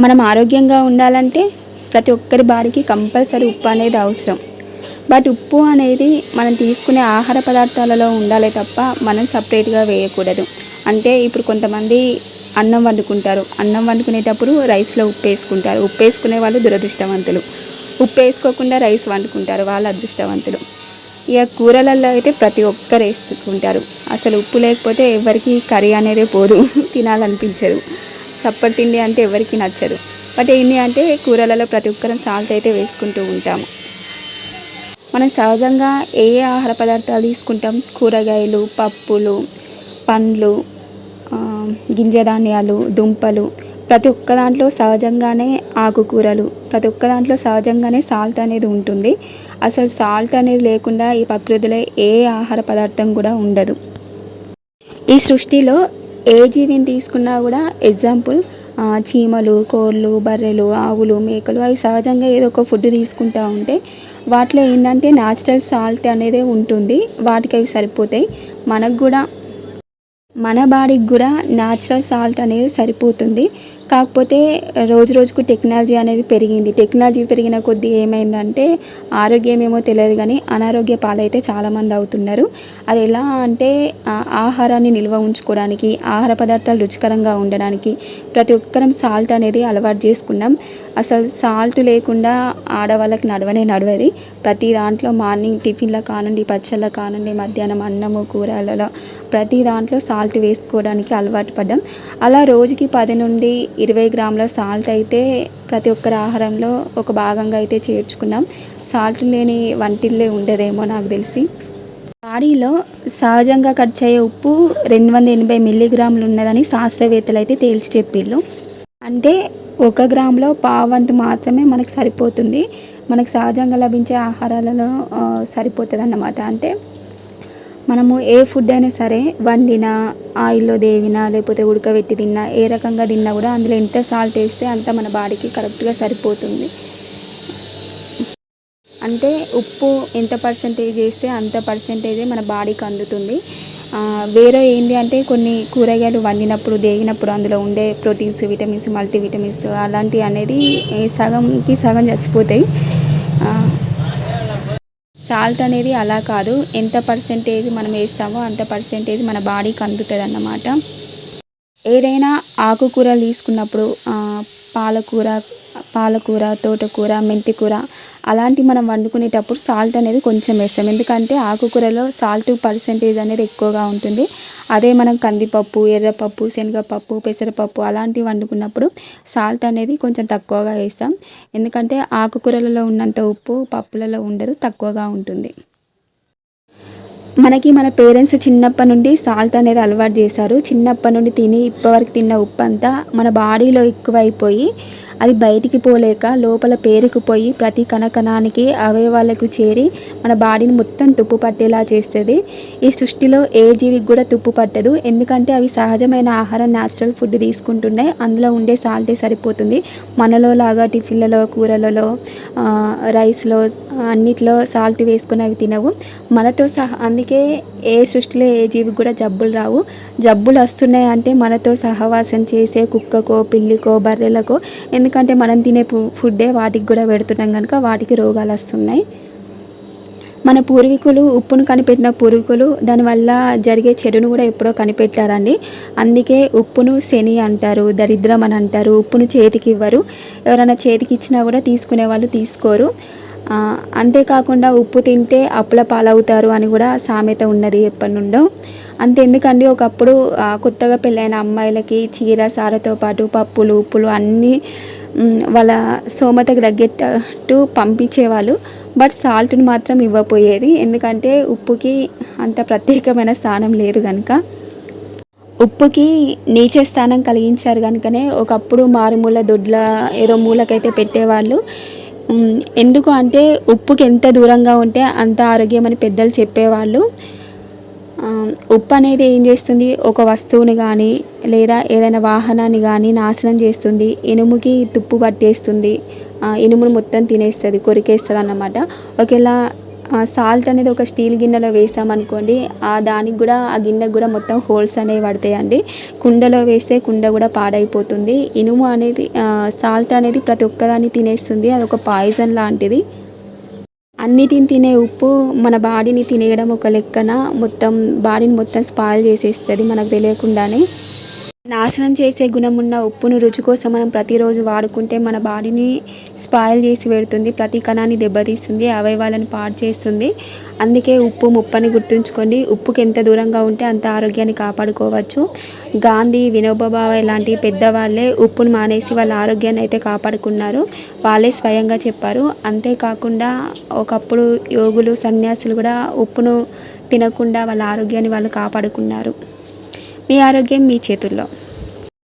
మనం ఆరోగ్యంగా ఉండాలంటే ప్రతి ఒక్కరి బాడీకి కంపల్సరీ ఉప్పు అనేది అవసరం. బట్ ఉప్పు అనేది మనం తీసుకునే ఆహార పదార్థాలలో ఉండాలి తప్ప మనం సపరేట్గా వేయకూడదు. అంటే ఇప్పుడు కొంతమంది అన్నం వండుకుంటారు. అన్నం వండుకునేటప్పుడు రైస్లో ఉప్పు వేసుకుంటారు. ఉప్పు వేసుకునే వాళ్ళు దురదృష్టవంతులు. ఉప్పు వేసుకోకుండా రైస్ వండుకుంటారు వాళ్ళు అదృష్టవంతులు. ఇక కూరలలో అయితే ప్రతి ఒక్కరు వేసుకుంటారు. అసలు ఉప్పు లేకపోతే ఎవరికి కర్రీ అనేది పోదు. తినాలనిపించదు. చప్పటి తిండి అంటే ఎవరికి నచ్చదు. బట్ ఏంటి అంటే కూరలలో ప్రతి ఒక్కరం సాల్ట్ అయితే వేసుకుంటూ ఉంటాము. మనం సహజంగా ఏ ఏ ఆహార పదార్థాలు తీసుకుంటాం? కూరగాయలు పప్పులు పండ్లు గింజ ధాన్యాలు దుంపలు. ప్రతి ఒక్క దాంట్లో సహజంగానే ఆకుకూరలు ప్రతి ఒక్క దాంట్లో సహజంగానే సాల్ట్ అనేది ఉంటుంది. అసలు సాల్ట్ అనేది లేకుండా ఈ ప్రకృతిలో ఏ ఆహార పదార్థం కూడా ఉండదు. ఈ సృష్టిలో ఏ జీవిని తీసుకున్నా కూడా ఎగ్జాంపుల్ చీమలు కోళ్ళు బర్రెలు ఆవులు మేకలు అవి సహజంగా ఏదో ఒక ఫుడ్ తీసుకుంటా ఉంటే వాటిలో ఏంటంటే న్యాచురల్ సాల్ట్ అనేది ఉంటుంది. వాటికి అవి సరిపోతాయి. మనకు కూడా మన బాడీకి కూడా న్యాచురల్ సాల్ట్ అనేది సరిపోతుంది. కాకపోతే రోజు రోజుకు టెక్నాలజీ అనేది పెరిగింది. టెక్నాలజీ పెరిగిన కొద్దీ ఏమైందంటే ఆరోగ్యం ఏమో తెలియదు కానీ అనారోగ్య పాలైతే చాలామంది అవుతున్నారు. అది ఎలా అంటే ఆహారాన్ని నిల్వ ఉంచుకోవడానికి ఆహార పదార్థాలు రుచికరంగా ఉండడానికి ప్రతి ఒక్కరం సాల్ట్ అనేది అలవాటు చేసుకున్నాం. అసలు సాల్ట్ లేకుండా ఆడవాళ్ళకి నడవనే నడవది. ప్రతి దాంట్లో మార్నింగ్ టిఫిన్లో కానుండి పచ్చళ్ళ కానుండి మధ్యాహ్నం అన్నము కూరలలో ప్రతి దాంట్లో సాల్ట్ వేసుకోవడానికి అలవాటు పడ్డాం. అలా రోజుకి పది నుండి ఇరవై గ్రాముల సాల్ట్ అయితే ప్రతి ఒక్కరి ఆహారంలో ఒక భాగంగా అయితే చేర్చుకున్నాం. సాల్ట్ లేని వంటిల్లే ఉండదేమో నాకు తెలిసి. బాడీలో సహజంగా ఖర్చు అయ్యే ఉప్పు రెండు వందల ఎనభై మిల్లీగ్రాములు ఉన్నదని శాస్త్రవేత్తలు అయితే తేల్చి చెప్పిళ్ళు. అంటే ఒక గ్రాములో పావంతు మాత్రమే మనకు సరిపోతుంది. మనకు సహజంగా లభించే ఆహారాలలో సరిపోతుంది అన్నమాట అంటే మనము ఏ ఫుడ్ అయినా సరే వండినా ఆయిల్లో దేవినా లేకపోతే ఉడకబెట్టి తిన్నా ఏ రకంగా తిన్నా కూడా అందులో ఎంత సాల్ట్ వేస్తే అంత మన బాడీకి కరెక్ట్గా సరిపోతుంది. అంటే ఉప్పు ఎంత పర్సంటేజ్ వేస్తే అంత పర్సంటేజే మన బాడీకి అందుతుంది. వేరే ఏంటి అంటే కొన్ని కూరగాయలు వండినప్పుడు దేగినప్పుడు అందులో ఉండే ప్రోటీన్స్ విటమిన్స్ మల్టీవిటమిన్స్ అలాంటివి అనేది సగంకి సగం చచ్చిపోతాయి. సాల్ట్ అనేది అలా కాదు. ఎంత పర్సెంటేజ్ మనం వేస్తామో అంత పర్సెంటేజ్ మన బాడీకి అందుతుంది అన్నమాట ఏదైనా ఆకుకూరలు తీసుకున్నప్పుడు పాలకూర పాలకూర తోటకూర మెంతికూర అలాంటి మనం వండుకునేటప్పుడు సాల్ట్ అనేది కొంచెం వేస్తాం. ఎందుకంటే ఆకుకూరలో సాల్ట్ పర్సెంటేజ్ అనేది ఎక్కువగా ఉంటుంది. అదే మనం కందిపప్పు ఎర్రపప్పు శనగపప్పు పెసరపప్పు అలాంటివి వండుకున్నప్పుడు సాల్ట్ అనేది కొంచెం తక్కువగా వేస్తాం. ఎందుకంటే ఆకుకూరలలో ఉన్నంత ఉప్పు పప్పులలో ఉండదు తక్కువగా ఉంటుంది. మనకి మన పేరెంట్స్ చిన్నప్పటి నుండి సాల్ట్ అనేది అలవాటు చేశారు. చిన్నప్పటి నుండి తిని ఇప్పటివరకు తిన్న ఉప్పు అంతా మన బాడీలో ఎక్కువైపోయి అది బయటికి పోలేక లోపల పేరుకుపోయి ప్రతి కణకణానికి అవయవాలకు చేరి మన బాడీని మొత్తం తుప్పు పట్టేలా చేస్తుంది. ఈ సృష్టిలో ఏ జీవికి కూడా తుప్పు పట్టదు. ఎందుకంటే అవి సహజమైన ఆహారం న్యాచురల్ ఫుడ్ తీసుకుంటున్నాయి. అందులో ఉండే సాల్టే సరిపోతుంది. మనలో లాగా టిఫిన్లలో కూరలలో రైస్లో అన్నిట్లో సాల్ట్ వేసుకుని అవి తినవు. మనతో సహా అందుకే ఏ సృష్టిలో ఏ జీవికి కూడా జబ్బులు రావు. జబ్బులు వస్తున్నాయి అంటే మనతో సహవాసం చేసే కుక్కకో పిల్లికో బర్రెలకో. ఎందుకంటే ఎందుకంటే మనం తినే ఫుడ్డే వాటికి కూడా పెడుతున్నాం కనుక వాటికి రోగాలు వస్తున్నాయి. మన పూర్వీకులు ఉప్పును కనిపెట్టిన పూర్వీకులు దానివల్ల జరిగే చెడును కూడా ఎప్పుడో కనిపెట్టారండి. అందుకే ఉప్పును శని అంటారు దరిద్రం అని అంటారు ఉప్పును చేతికి ఇవ్వరు. ఎవరైనా చేతికి ఇచ్చినా కూడా తీసుకునే వాళ్ళు తీసుకోరు. అంతేకాకుండా ఉప్పు తింటే అప్పుల పాలవుతారు అని కూడా సామెత ఉన్నది ఎప్పటి నుండో అంతెందుకండి ఒకప్పుడు కొత్తగా పెళ్ళైన అమ్మాయిలకి చీర సారతో పాటు పప్పులు ఉప్పులు అన్నీ వాళ్ళ సోమతకు తగ్గట్టు పంపించేవాళ్ళు. బట్ సాల్ట్ని మాత్రం ఇవ్వపోయేది. ఎందుకంటే ఉప్పుకి అంత ప్రత్యేకమైన స్థానం లేదు కనుక ఉప్పుకి నీచ స్థానం కలిగించారు కనుకనే ఒకప్పుడు మారుమూల దొడ్ల ఏదో మూలకైతే పెట్టేవాళ్ళు. ఎందుకు అంటే ఉప్పుకి ఎంత దూరంగా ఉంటే అంత ఆరోగ్యం అని పెద్దలు చెప్పేవాళ్ళు. ఉప్పు అనేది ఏం చేస్తుంది? ఒక వస్తువుని కానీ లేదా ఏదైనా వాహనాన్ని కానీ నాశనం చేస్తుంది. ఇనుముకి తుప్పు పట్టేస్తుంది. ఇనుమును మొత్తం తినేస్తుంది కొరికేస్తుంది అన్నమాట ఒకవేళ సాల్ట్ అనేది ఒక స్టీల్ గిన్నెలో వేసామనుకోండి ఆ దానికి కూడా ఆ గిన్నెకు కూడా మొత్తం హోల్స్ అనేవి పడతాయండి. కుండలో వేస్తే కుండ కూడా పాడైపోతుంది. ఇనుము అనేది సాల్ట్ అనేది ప్రతి ఒక్కదాన్ని తినేస్తుంది. అది ఒక పాయిజన్ లాంటిది. అన్నిటిని తినే ఉప్పు మన బాడీని తినేయడం ఒక లెక్కన మొత్తం బాడీని మొత్తం స్పాయిల్ చేసేస్తుంది మనకు తెలియకుండానే. నాశనం చేసే గుణం ఉన్న ఉప్పును రుచి కోసం మనం ప్రతిరోజు వాడుకుంటే మన బాడీని స్పాయిల్ చేసి పెడుతుంది ప్రతి కణాన్ని దెబ్బతీస్తుంది అవయవాలను పాడు చేస్తుంది. అందుకే ఉప్పు ముప్పని గుర్తుంచుకోండి. ఉప్పుకి ఎంత దూరంగా ఉంటే అంత ఆరోగ్యాన్ని కాపాడుకోవచ్చు. గాంధీ వినోబా భావే లాంటి పెద్దవాళ్ళే ఉప్పును మానేసి వాళ్ళ ఆరోగ్యాన్ని అయితే కాపాడుకున్నారు. వాళ్ళే స్వయంగా చెప్పారు. అంతేకాకుండా ఒకప్పుడు యోగులు సన్యాసులు కూడా ఉప్పును తినకుండా వాళ్ళ ఆరోగ్యాన్ని వాళ్ళు కాపాడుకున్నారు. మీ ఆరోగ్యం మీ చేతుల్లో.